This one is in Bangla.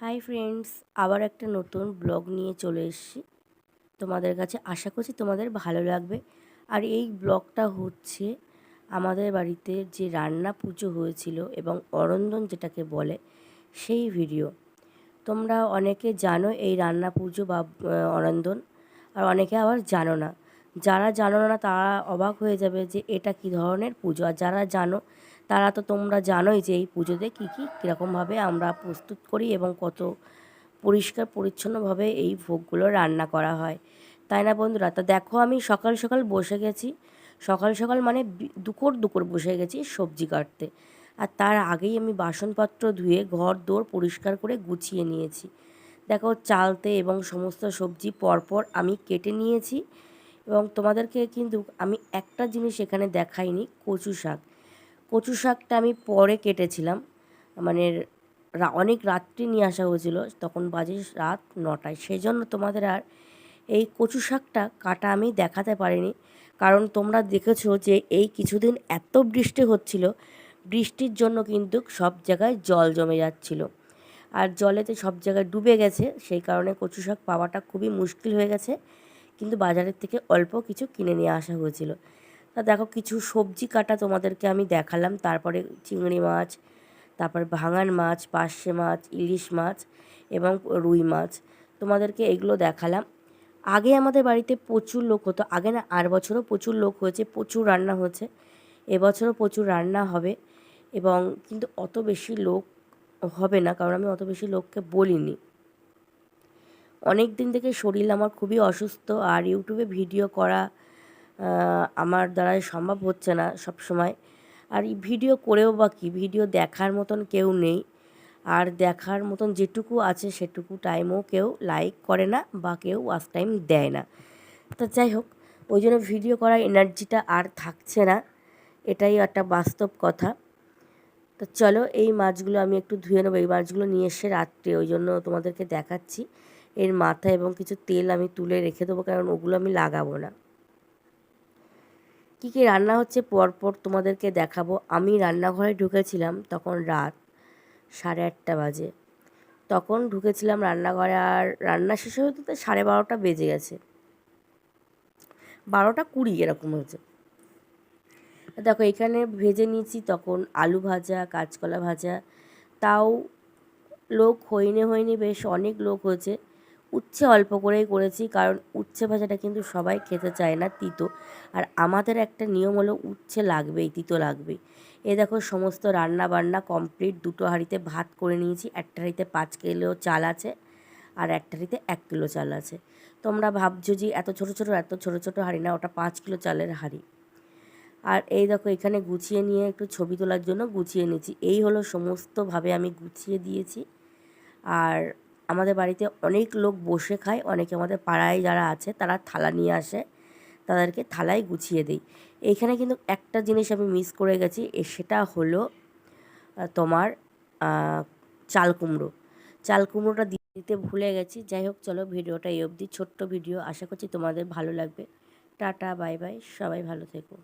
হাই ফ্রেন্ডস আবার একটা নতুন ব্লগ নিয়ে চলে এসেছি। তোমাদের কাছে আশা করছি তোমাদের ভালো লাগবে। আর এই ব্লগটা হচ্ছে আমাদের বাড়িতে যে রান্না পুজো হয়েছিল এবং অরন্দন যেটাকে বলে, সেই ভিডিও তোমরা অনেকে জানো এই রান্না পুজো বা অরন্দন, আর অনেকে আবার জানো না। যারা জানো না, তারা অবাক হয়ে যাবে যে এটা কী ধরনের পুজো? আর যারা জানো তারা তো তোমরা জানোই যে এই পুজোতে কী কী, কীরকমভাবে আমরা প্রস্তুত করি এবং কত পরিষ্কার, পরিচ্ছন্নভাবে এই ভোগগুলো রান্না করা হয়। তাই না বন্ধুরা? তা দেখো আমি সকাল সকাল বসে গেছি। সকাল সকাল মানে দুপুর দুপুর বসে গেছি সবজি কাটতে। আর তার আগেই আমি বাসনপত্র ধুয়ে ঘর, দোর পরিষ্কার করে গুছিয়ে নিয়েছি। দেখো চালতে এবং সমস্ত সবজি পরপর আমি কেটে নিয়েছি। এবং তোমাদেরকে কিন্তু আমি একটা জিনিস এখানে দেখাইনি, কচু শাক। কচু শাকটা আমি পরে কেটেছিলাম। মানে অনেক রাত্রি নিয়ে আসা হয়েছিল, তখন বাজে রাত নটায়। সেই জন্য তোমাদের আর এই কচু শাকটা কাটা আমি দেখাতে পারিনি। কারণ তোমরা দেখেছ যে এই কিছুদিন এত বৃষ্টি হচ্ছিল, বৃষ্টির জন্য কিন্তু সব জায়গায় জল জমে যাচ্ছিল। আর জলেতে সব জায়গায় ডুবে গেছে, সেই কারণে কচু শাক পাওয়াটা খুবই মুশকিল হয়ে গেছে। কিন্তু বাজারের থেকে অল্প কিছু কিনে নিয়ে আসা হয়েছিল। তা দেখো কিছু সবজি কাটা তোমাদেরকে আমি দেখালাম। তারপরে চিংড়ি মাছ, তারপর ভাঙান মাছ, পার্শে মাছ, ইলিশ মাছ এবং রুই মাছ তোমাদেরকে এগুলো দেখালাম। আগে আমাদের বাড়িতে প্রচুর লোক হতো, আগে না আর বছরও প্রচুর লোক হয়েছে, প্রচুর রান্না হয়েছে, এবছরও প্রচুর রান্না হবে এবং কিন্তু অত বেশি লোক হবে না, কারণ আমি অত বেশি লোককে বলিনি। অনেক দিন থেকে শরীর আমার খুবই অসুস্থ, আর ইউটিউবে ভিডিও করা আমার দ্বারাই সম্ভব হচ্ছে না সব সময় আর এই ভিডিও করেও বা কী? ভিডিও দেখার মতন কেউ নেই। আর দেখার মতন যেটুকু আছে সেটুকু টাইমও কেউ লাইক করে না বা কেউ ওয়াচ টাইম দেয় না। তা যাই হোক, ওই জন্য ভিডিও করার এনার্জিটা আর থাকছে না। এটাই একটা বাস্তব কথা। তো চলো, এই মাছগুলো আমি একটু ধুয়ে নেব। এই মাছগুলো নিয়ে এসে রাত্রে ওই জন্য তোমাদেরকে দেখাচ্ছি। এর মাথা এবং কিছু তেল আমি তুলে রেখে দেবো, কারণ ওগুলো আমি লাগাবো না। কী কী রান্না হচ্ছে? পরপর তোমাদেরকে দেখাবো। আমি রান্নাঘরে ঢুকেছিলাম তখন রাত সাড়ে আটটা বাজে। তখন ঢুকেছিলাম রান্নাঘরে আর রান্না শেষ হতে সাড়ে বারোটা বেজে গেছে। বারোটা কুড়ি এরকম হয়েছে। দেখো, এখানে ভেজে নিয়েছি তখন আলু ভাজা, কাঁচকলা ভাজা। তাও লোক হইনে হইনি বেশ অনেক লোক হয়েছে। উচ্ছে অল্প করেই করেছি, কারণ উচ্ছে ভাজাটা কিন্তু সবাই খেতে চায় না, তিতো। আর আমাদের একটা নিয়ম হলো, উচ্ছে লাগবেই, তিতো লাগবেই। এ দেখো, সমস্ত রান্না বান্না কমপ্লিট দুটো হাঁড়িতে ভাত করে নিয়েছি, একটা হাঁড়িতে পাঁচ কিলো চাল আছে আর একটা হাঁড়িতে এক কিলো চাল আছে। তোমরা ভাবছ যে এত ছোটো ছোটো, এত ছোটো ছোটো হাঁড়ি না, ওটা পাঁচ কিলো চালের হাঁড়ি। আর এই দেখো, এখানে গুছিয়ে নিয়ে একটু ছবি তোলার জন্য গুছিয়ে নিয়েছি। এই হলো সমস্তভাবে আমি গুছিয়ে দিয়েছি। আর আমাদের বাড়িতে অনেক লোক বসে খায়, অনেকে আমাদের পাড়ায় যারা আছে তারা থালা নিয়ে আসে, তাদেরকে থালায় গুছিয়ে দিই। এইখানে কিন্তু একটা জিনিস আমি মিস করে গেছি সেটা হলো তোমার চাল কুমড়ো। চাল কুমড়োটা দিতে ভুলে গেছি, যাই হোক চলো ভিডিওটা এই অবধি, ছোট্ট ভিডিও, আশা করছি তোমাদের ভালো লাগবে। টাটা, বাই বাই, সবাই ভালো থেকো।